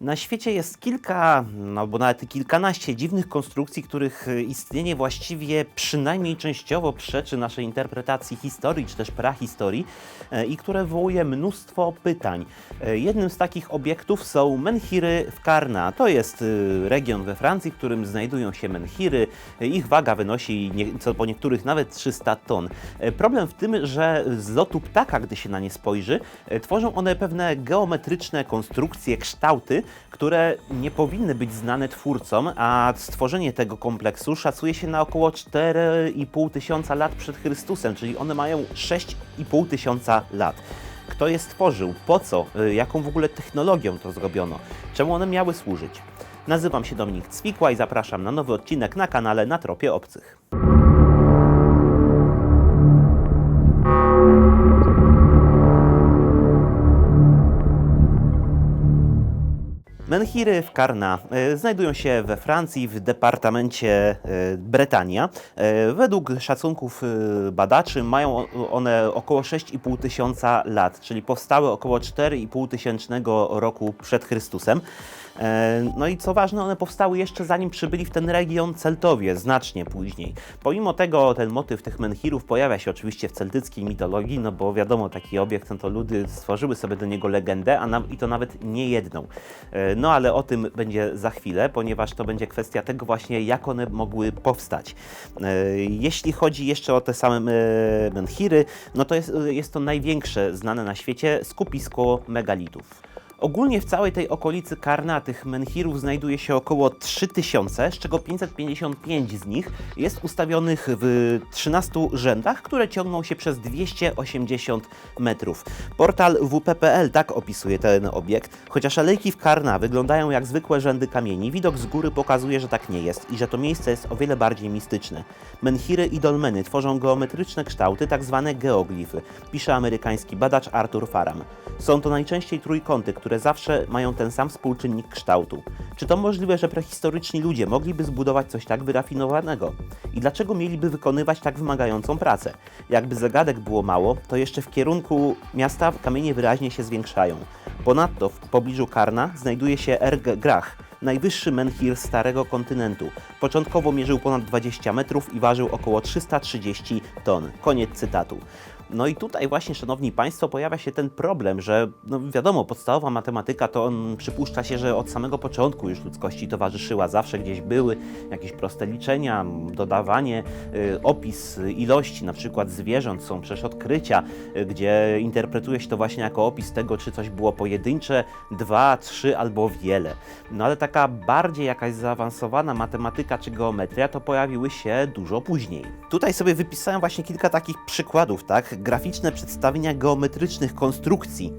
Na świecie jest kilka, no bo nawet kilkanaście dziwnych konstrukcji, których istnienie właściwie przynajmniej częściowo przeczy naszej interpretacji historii czy też prahistorii e, i które wywołuje mnóstwo pytań. E, Jednym z takich obiektów są menhiry w Karna. To jest e, region we Francji, w którym znajdują się menhiry. Ich waga wynosi nieco po niektórych nawet 300 ton. Problem w tym, że z lotu ptaka, gdy się na nie spojrzy, tworzą one pewne geometryczne konstrukcje, kształty, które nie powinny być znane twórcom, a stworzenie tego kompleksu szacuje się na około 4,5 tysiąca lat przed Chrystusem, czyli one mają 6,5 tysiąca lat. Kto je stworzył? Po co? Y, Jaką w ogóle technologią to zrobiono? Czemu one miały służyć? Nazywam się Dominik Cwikła i zapraszam na nowy odcinek na kanale Na Tropie Obcych. Menhiry w Karna e, znajdują się we Francji w departamencie e, Bretania. E, Według szacunków badaczy mają one około 6,5 tysiąca lat, czyli powstały około 4,5 tysięcznego roku przed Chrystusem. E, No i co ważne, one powstały jeszcze zanim przybyli w ten region Celtowie, znacznie później. Pomimo tego ten motyw tych menhirów pojawia się oczywiście w celtyckiej mitologii, no bo wiadomo, taki obiekt, no to ludy stworzyły sobie do niego legendę, a na, i to nawet nie jedną. E, No ale o tym będzie za chwilę, ponieważ to będzie kwestia tego właśnie, jak one mogły powstać. E, Jeśli chodzi jeszcze o te same menhiry, no to jest, jest to największe znane na świecie skupisko megalitów. Ogólnie w całej tej okolicy Karna tych menhirów znajduje się około 3000, z czego 555 z nich jest ustawionych w 13 rzędach, które ciągną się przez 280 metrów. Portal WP.pl tak opisuje ten obiekt. Chociaż alejki w Karna wyglądają jak zwykłe rzędy kamieni, widok z góry pokazuje, że tak nie jest i że to miejsce jest o wiele bardziej mistyczne. Menhiry i dolmeny tworzą geometryczne kształty, tak zwane geoglify, pisze amerykański badacz Arthur Faram. Są to najczęściej trójkąty, które zawsze mają ten sam współczynnik kształtu. Czy to możliwe, że prehistoryczni ludzie mogliby zbudować coś tak wyrafinowanego? I dlaczego mieliby wykonywać tak wymagającą pracę? Jakby zagadek było mało, to jeszcze w kierunku miasta kamienie wyraźnie się zwiększają. Ponadto w pobliżu Karna znajduje się Erg Grach, najwyższy menhir starego kontynentu. Początkowo mierzył ponad 20 metrów i ważył około 330 ton. Koniec cytatu. No i tutaj właśnie, szanowni państwo, pojawia się ten problem, że no wiadomo, podstawowa matematyka to on przypuszcza się, że od samego początku już ludzkości towarzyszyła, zawsze gdzieś były jakieś proste liczenia, dodawanie, y, opis ilości na przykład zwierząt, są przecież odkrycia, y, gdzie interpretuje się to właśnie jako opis tego, czy coś było pojedyncze, dwa, trzy albo wiele. No ale taka bardziej jakaś zaawansowana matematyka czy geometria to pojawiły się dużo później. Tutaj sobie wypisałem właśnie kilka takich przykładów, tak? Graficzne przedstawienia geometrycznych konstrukcji.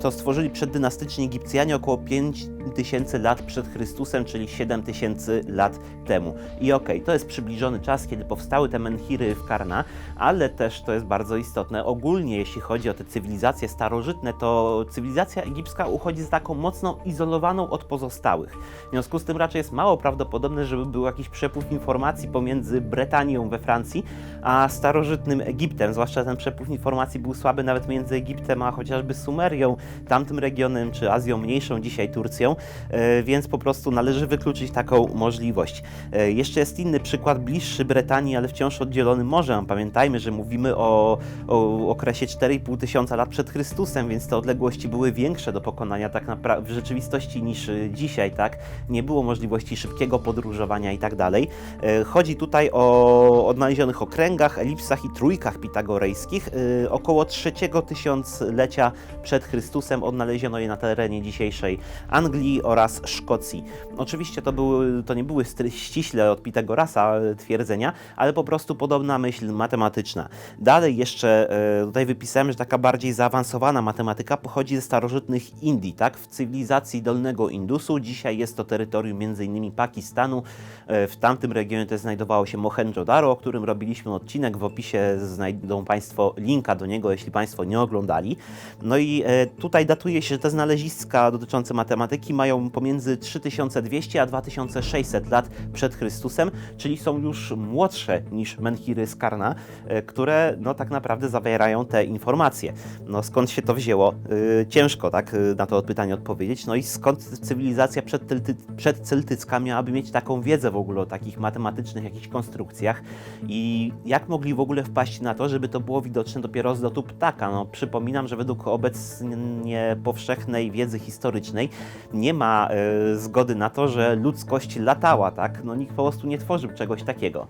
To stworzyli przeddynastyczni Egipcjanie około 5000 lat przed Chrystusem, czyli 7000 lat temu. I okej, to jest przybliżony czas, kiedy powstały te menhiry w Karna, ale też to jest bardzo istotne. Ogólnie, jeśli chodzi o te cywilizacje starożytne, to cywilizacja egipska uchodzi za taką mocno izolowaną od pozostałych. W związku z tym raczej jest mało prawdopodobne, żeby był jakiś przepływ informacji pomiędzy Bretanią we Francji, a starożytnym Egiptem. Zwłaszcza ten przepływ informacji był słaby nawet między Egiptem a chociażby Sumerią, tamtym regionem, czy Azją Mniejszą, dzisiaj Turcją, e, więc po prostu należy wykluczyć taką możliwość. E, Jeszcze jest inny przykład, bliższy Bretanii, ale wciąż oddzielony morzem. Pamiętajmy, że mówimy o, o okresie 4,5 tysiąca lat przed Chrystusem, więc te odległości były większe do pokonania tak w rzeczywistości niż dzisiaj, tak? Nie było możliwości szybkiego podróżowania i tak dalej. E, Chodzi tutaj o odnalezionych okręgach, elipsach i trójkach pitagorejskich. E, Około trzeciego tysiąclecia przed Chrystusem odnaleziono je na terenie dzisiejszej Anglii oraz Szkocji. Oczywiście to, były, to nie były ściśle od Pitagorasa e, twierdzenia, ale po prostu podobna myśl matematyczna. Dalej jeszcze e, tutaj wypisałem, że taka bardziej zaawansowana matematyka pochodzi ze starożytnych Indii, tak? W cywilizacji Dolnego Indusu. Dzisiaj jest to terytorium m.in. Pakistanu. W tamtym regionie też znajdowało się Mohenjo-Daro, o którym robiliśmy odcinek. W opisie znajdą Państwo linka do niego, jeśli Państwo nie oglądali. No i e, tutaj datuje się, że te znaleziska dotyczące matematyki mają pomiędzy 3200 a 2600 lat przed Chrystusem, czyli są już młodsze niż menhiry z Karna, e, które no tak naprawdę zawierają te informacje. No skąd się to wzięło? E, ciężko tak na to pytanie odpowiedzieć. No i skąd cywilizacja przedcelty, przedceltycka miałaby mieć taką wiedzę w ogóle o takich matematycznych jakichś konstrukcjach i jak mogli w ogóle wpaść na to, żeby to było widoczne dopiero z lotu ptaka? No przypominam, że według obecnie powszechnej wiedzy historycznej nie ma e, zgody na to, że ludzkość latała, tak? No nikt po prostu nie tworzył czegoś takiego.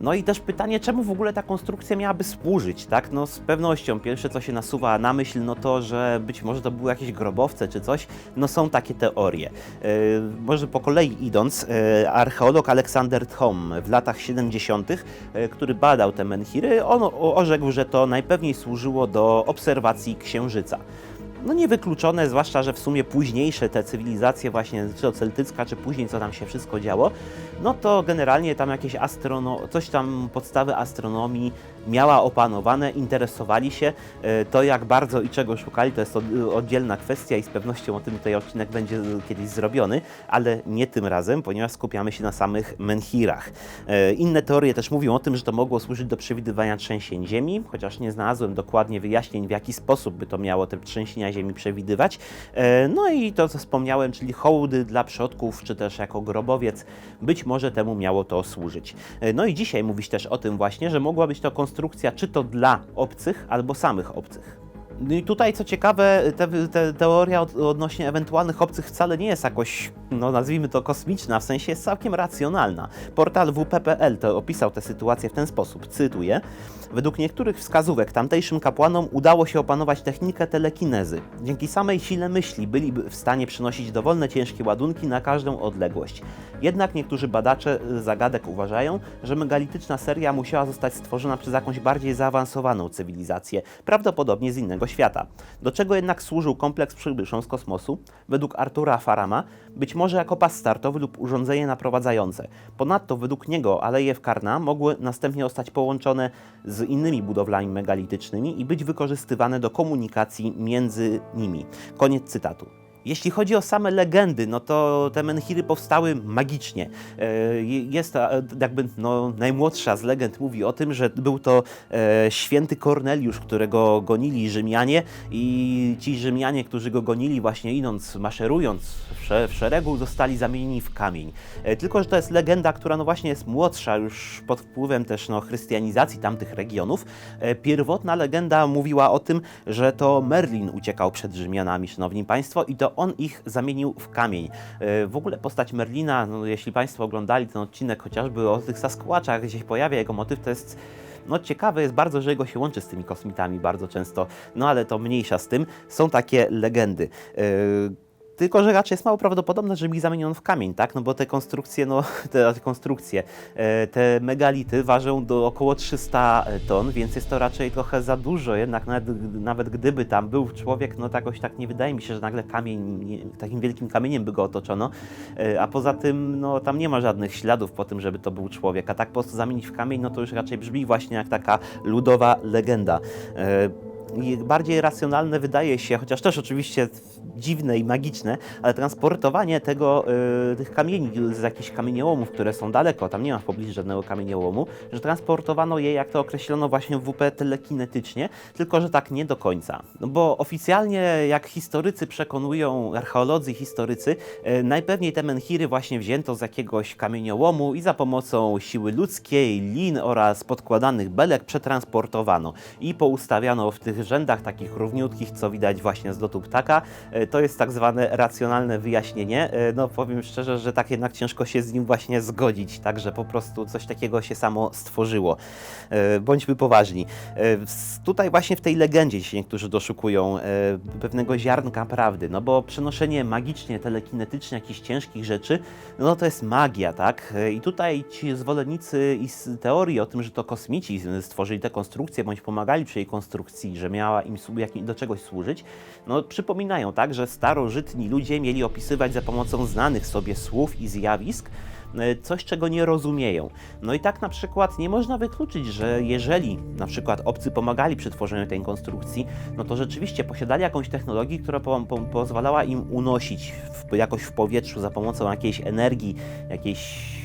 No i też pytanie, czemu w ogóle ta konstrukcja miałaby służyć, tak? No z pewnością pierwsze, co się nasuwa na myśl, no to, że być może to były jakieś grobowce czy coś, no są takie teorie. Yy, może po kolei idąc, yy, archeolog Aleksander Thom w latach 70., yy, który badał te menhiry, on orzekł, że to najpewniej służyło do obserwacji księżyca. No niewykluczone, zwłaszcza, że w sumie późniejsze te cywilizacje właśnie, czy to celtycka, czy później co tam się wszystko działo, no to generalnie tam jakieś astrono... coś tam podstawy astronomii miała opanowane, interesowali się. E, To jak bardzo i czego szukali, to jest od- oddzielna kwestia i z pewnością o tym tutaj odcinek będzie kiedyś zrobiony, ale nie tym razem, ponieważ skupiamy się na samych menhirach. E, Inne teorie też mówią o tym, że to mogło służyć do przewidywania trzęsień ziemi, chociaż nie znalazłem dokładnie wyjaśnień, w jaki sposób by to miało te trzęsienia ziemi przewidywać. E, No i to, co wspomniałem, czyli hołdy dla przodków, czy też jako grobowiec, być może temu miało to służyć. E, No i dzisiaj mówić też o tym właśnie, że mogła być to konstrukcja czy to dla obcych, albo samych obcych. No i tutaj, co ciekawe, te, te, teoria od, odnośnie ewentualnych obcych wcale nie jest jakoś, no nazwijmy to kosmiczna, w sensie jest całkiem racjonalna. Portal WP.pl to opisał tę sytuację w ten sposób, cytuję. Według niektórych wskazówek tamtejszym kapłanom udało się opanować technikę telekinezy. Dzięki samej sile myśli byliby w stanie przenosić dowolne ciężkie ładunki na każdą odległość. Jednak niektórzy badacze zagadek uważają, że megalityczna seria musiała zostać stworzona przez jakąś bardziej zaawansowaną cywilizację, prawdopodobnie z innego świata. Do czego jednak służył kompleks przybyszą z kosmosu? Według Artura Farama, być może jako pas startowy lub urządzenie naprowadzające. Ponadto według niego aleje w Karna mogły następnie zostać połączone z innymi budowlami megalitycznymi i być wykorzystywane do komunikacji między nimi. Koniec cytatu. Jeśli chodzi o same legendy, no to te menhiry powstały magicznie. E, Jest e, jakby no, najmłodsza z legend mówi o tym, że był to e, święty Korneliusz, którego gonili Rzymianie i ci Rzymianie, którzy go gonili właśnie idąc, maszerując w sze- w szeregu, zostali zamienieni w kamień. Tylko, że to jest legenda, która no właśnie jest młodsza, już pod wpływem też no, chrystianizacji tamtych regionów. Pierwotna legenda mówiła o tym, że to Merlin uciekał przed Rzymianami, szanowni państwo, i to on ich zamienił w kamień. E, W ogóle postać Merlina, no, jeśli państwo oglądali ten odcinek chociażby o tych Sasquatchach, gdzie się pojawia jego motyw, to jest no ciekawe jest bardzo, że jego się łączy z tymi kosmitami bardzo często, no ale to mniejsza z tym. Są takie legendy. E, tylko, że raczej jest mało prawdopodobne, żeby ich zamieniono w kamień, tak? No bo te konstrukcje, no te, konstrukcje, e, te megality ważą do około 300 ton, więc jest to raczej trochę za dużo. Jednak nawet, nawet gdyby tam był człowiek, no tak jakoś tak nie wydaje mi się, że nagle kamień, takim wielkim kamieniem by go otoczono. E, A poza tym, no tam nie ma żadnych śladów po tym, żeby to był człowiek. A tak po prostu zamienić w kamień, no to już raczej brzmi właśnie jak taka ludowa legenda. I bardziej racjonalne wydaje się, chociaż też oczywiście dziwne i magiczne, ale transportowanie tego, y, tych kamieni z jakichś kamieniołomów, które są daleko, tam nie ma w pobliżu żadnego kamieniołomu, że transportowano je, jak to określono właśnie w WP, telekinetycznie, tylko że tak nie do końca. No bo oficjalnie, jak historycy przekonują, archeolodzy historycy, y, najpewniej te menhiry właśnie wzięto z jakiegoś kamieniołomu i za pomocą siły ludzkiej, lin oraz podkładanych belek przetransportowano i poustawiano w tych rzędach takich równiutkich, co widać właśnie z lotu ptaka. E, To jest tak zwane racjonalne wyjaśnienie. E, No powiem szczerze, że tak jednak ciężko się z nim właśnie zgodzić, tak, że po prostu coś takiego się samo stworzyło. E, Bądźmy poważni. Tutaj właśnie w tej legendzie się niektórzy doszukują pewnego ziarnka prawdy, no bo przenoszenie magicznie, telekinetycznie jakichś ciężkich rzeczy, no to jest magia, tak? I tutaj ci zwolennicy i teorii o tym, że to kosmici stworzyli tę konstrukcję, bądź pomagali przy jej konstrukcji, że miała im do czegoś służyć, no przypominają, tak, że starożytni ludzie mieli opisywać za pomocą znanych sobie słów i zjawisk, e, coś, czego nie rozumieją. No i tak na przykład nie można wykluczyć, że jeżeli na przykład obcy pomagali przy tworzeniu tej konstrukcji, no to rzeczywiście posiadali jakąś technologię, która po, po, pozwalała im unosić w, jakoś w powietrzu za pomocą jakiejś energii, jakiejś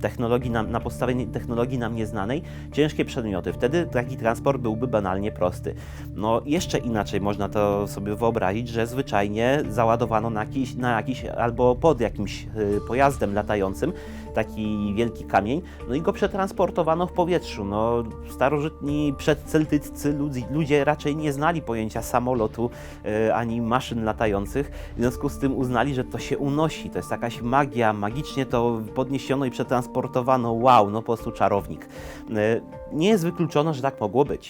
technologii nam, na podstawie technologii nam nieznanej ciężkie przedmioty. Wtedy taki transport byłby banalnie prosty. No jeszcze inaczej można to sobie wyobrazić, że zwyczajnie załadowano na jakiś, na jakiś albo pod jakimś y, pojazdem latającym taki wielki kamień, no i go przetransportowano w powietrzu. No, starożytni przedceltyccy ludzie, ludzie raczej nie znali pojęcia samolotu e, ani maszyn latających, w związku z tym uznali, że to się unosi, to jest jakaś magia, magicznie to podniesiono i przetransportowano, wow, no po prostu czarownik. E, nie jest wykluczone, że tak mogło być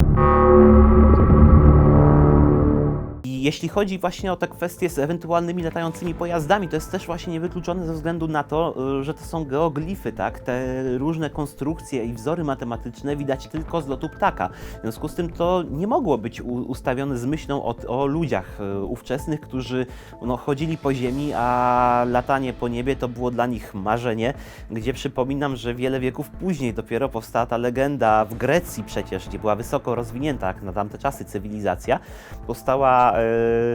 jeśli chodzi właśnie o te kwestie z ewentualnymi latającymi pojazdami, to jest też właśnie niewykluczone ze względu na to, y, że to są geoglify, tak? Te różne konstrukcje i wzory matematyczne widać tylko z lotu ptaka. W związku z tym to nie mogło być ustawione z myślą o, o ludziach y, ówczesnych, którzy no, chodzili po ziemi, a latanie po niebie to było dla nich marzenie, gdzie przypominam, że wiele wieków później dopiero powstała ta legenda w Grecji przecież, gdzie była wysoko rozwinięta jak na tamte czasy cywilizacja, powstała y,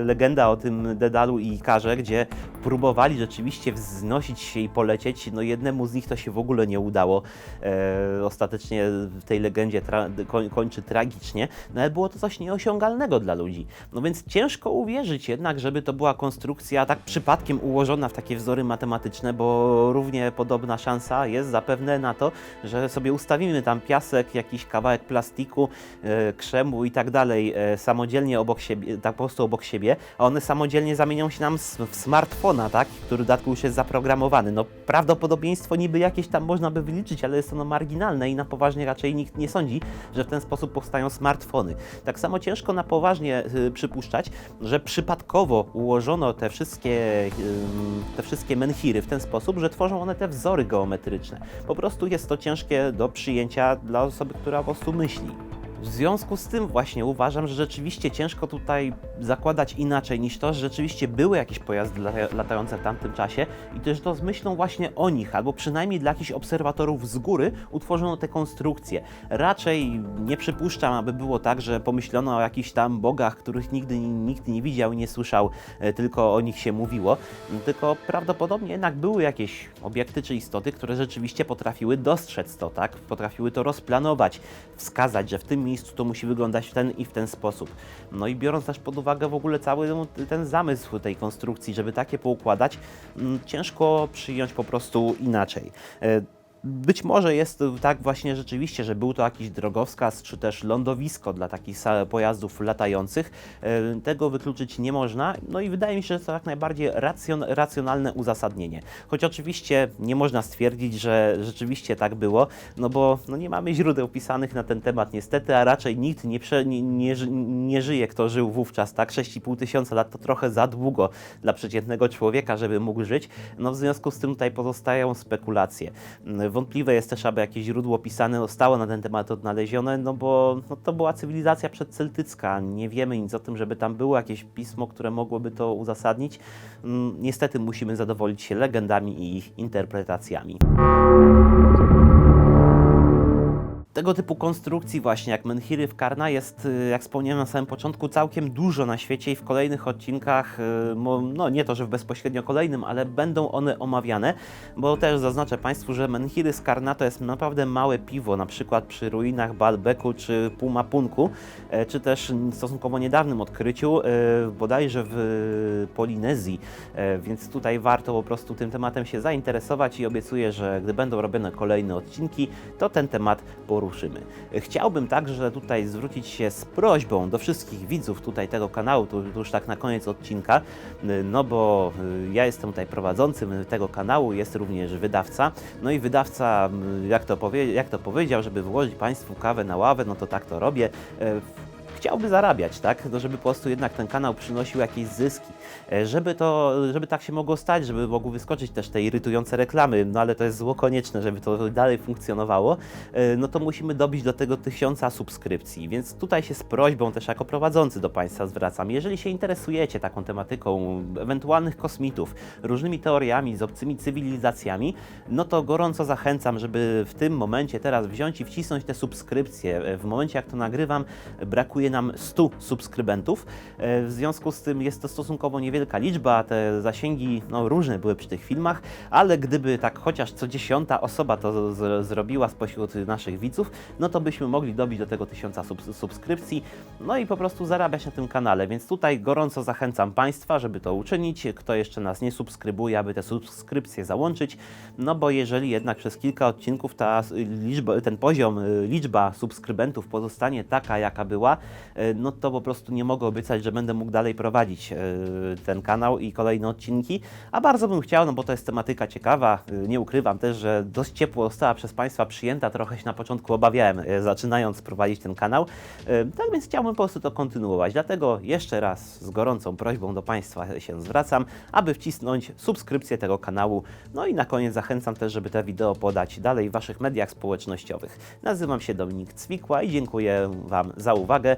legenda o tym Dedalu i Ikarze, gdzie próbowali rzeczywiście wznosić się i polecieć. No jednemu z nich to się w ogóle nie udało. E, ostatecznie w tej legendzie tra- koń, kończy tragicznie, no ale było to coś nieosiągalnego dla ludzi. No więc ciężko uwierzyć jednak, żeby to była konstrukcja tak przypadkiem ułożona w takie wzory matematyczne, bo równie podobna szansa jest zapewne na to, że sobie ustawimy tam piasek, jakiś kawałek plastiku, e, krzemu i tak dalej e, samodzielnie obok siebie, tak po prostu obok siebie, a one samodzielnie zamienią się nam w smartfona, tak? który w dodatku już jest zaprogramowany. No prawdopodobieństwo niby jakieś tam można by wyliczyć, ale jest ono marginalne i na poważnie raczej nikt nie sądzi, że w ten sposób powstają smartfony. Tak samo ciężko na poważnie y, przypuszczać, że przypadkowo ułożono te wszystkie, te wszystkie menhiry w ten sposób, że tworzą one te wzory geometryczne. Po prostu jest to ciężkie do przyjęcia dla osoby, która po prostu myśli. W związku z tym właśnie uważam, że rzeczywiście ciężko tutaj zakładać inaczej niż to, że rzeczywiście były jakieś pojazdy latające w tamtym czasie i też to z myślą właśnie o nich, albo przynajmniej dla jakichś obserwatorów z góry utworzono te konstrukcje. Raczej nie przypuszczam, aby było tak, że pomyślono o jakichś tam bogach, których nigdy nikt nie widział i nie słyszał, e, tylko o nich się mówiło, tylko prawdopodobnie jednak były jakieś obiekty czy istoty, które rzeczywiście potrafiły dostrzec to, tak? Potrafiły to rozplanować, wskazać, że w tym miejscu to musi wyglądać w ten i w ten sposób. No i biorąc też pod uwagę w ogóle cały ten zamysł tej konstrukcji, żeby takie poukładać, mm, ciężko przyjąć po prostu inaczej. Być może jest tak właśnie rzeczywiście, że był to jakiś drogowskaz, czy też lądowisko dla takich pojazdów latających. E, tego wykluczyć nie można, no i wydaje mi się, że to jak najbardziej racjon racjonalne uzasadnienie. Choć oczywiście nie można stwierdzić, że rzeczywiście tak było, no bo no nie mamy źródeł pisanych na ten temat niestety, a raczej nikt nie, prze, nie, nie, nie żyje, kto żył wówczas, tak? 6,5 tysiąca lat to trochę za długo dla przeciętnego człowieka, żeby mógł żyć. No w związku z tym tutaj pozostają spekulacje Wątpliwe jest też, aby jakieś źródło pisane zostało na ten temat odnalezione, no bo no to była cywilizacja przedceltycka. Nie wiemy nic o tym, żeby tam było jakieś pismo, które mogłoby to uzasadnić. Mm, niestety musimy zadowolić się legendami i ich interpretacjami. Tego typu konstrukcji właśnie jak menhiry w Karna jest, y, jak wspomniałem na samym początku, całkiem dużo na świecie i w kolejnych odcinkach, y, no nie to, że w bezpośrednio kolejnym, ale będą one omawiane, bo też zaznaczę Państwu, że menhiry z Karna to jest naprawdę małe piwo, na przykład przy ruinach Baalbeku czy Pumapunku, e, czy też stosunkowo niedawnym odkryciu, e, bodajże w Polinezji, e, więc tutaj warto po prostu tym tematem się zainteresować i obiecuję, że gdy będą robione kolejne odcinki, to ten temat poruszymy poruszymy. Chciałbym także tutaj zwrócić się z prośbą do wszystkich widzów tutaj tego kanału, tu już tak na koniec odcinka, no bo y, ja jestem tutaj prowadzącym tego kanału, jest również wydawca, no i wydawca, jak to, powie, jak to powiedział, żeby wyłożyć Państwu kawę na ławę, no to tak to robię. Chciałby zarabiać, tak? No, żeby po prostu jednak ten kanał przynosił jakieś zyski. E, Żeby to, żeby tak się mogło stać, żeby mogły wyskoczyć też te irytujące reklamy, no ale to jest zło konieczne, żeby to dalej funkcjonowało, e, no to musimy dobić do tego tysiąca subskrypcji. Więc tutaj się z prośbą też jako prowadzący do Państwa zwracam. Jeżeli się interesujecie taką tematyką ewentualnych kosmitów, różnymi teoriami z obcymi cywilizacjami, no to gorąco zachęcam, żeby w tym momencie teraz wziąć i wcisnąć te subskrypcje. E, W momencie jak to nagrywam, brakuje nam 100 subskrybentów. E, W związku z tym jest to stosunkowo niewielka liczba, te zasięgi no, różne były przy tych filmach, ale gdyby tak chociaż co dziesiąta osoba to z, zrobiła spośród naszych widzów, no to byśmy mogli dobić do tego tysiąca sub, subskrypcji, no i po prostu zarabiać na tym kanale. Więc tutaj gorąco zachęcam Państwa, żeby to uczynić. Kto jeszcze nas nie subskrybuje, aby te subskrypcje załączyć, no bo jeżeli jednak przez kilka odcinków ta liczba, ten poziom, y, liczba subskrybentów pozostanie taka, jaka była, no to po prostu nie mogę obiecać, że będę mógł dalej prowadzić y, ten kanał i kolejne odcinki, a bardzo bym chciał, no bo to jest tematyka ciekawa. Y, Nie ukrywam też, że dość ciepło została przez Państwa przyjęta. Trochę się na początku obawiałem, zaczynając prowadzić ten kanał. Tak więc chciałbym po prostu to kontynuować. Dlatego jeszcze raz z gorącą prośbą do Państwa się zwracam, aby wcisnąć subskrypcję tego kanału. No i na koniec zachęcam też, żeby te wideo podać dalej w Waszych mediach społecznościowych. Nazywam się Dominik Cwikła i dziękuję Wam za uwagę.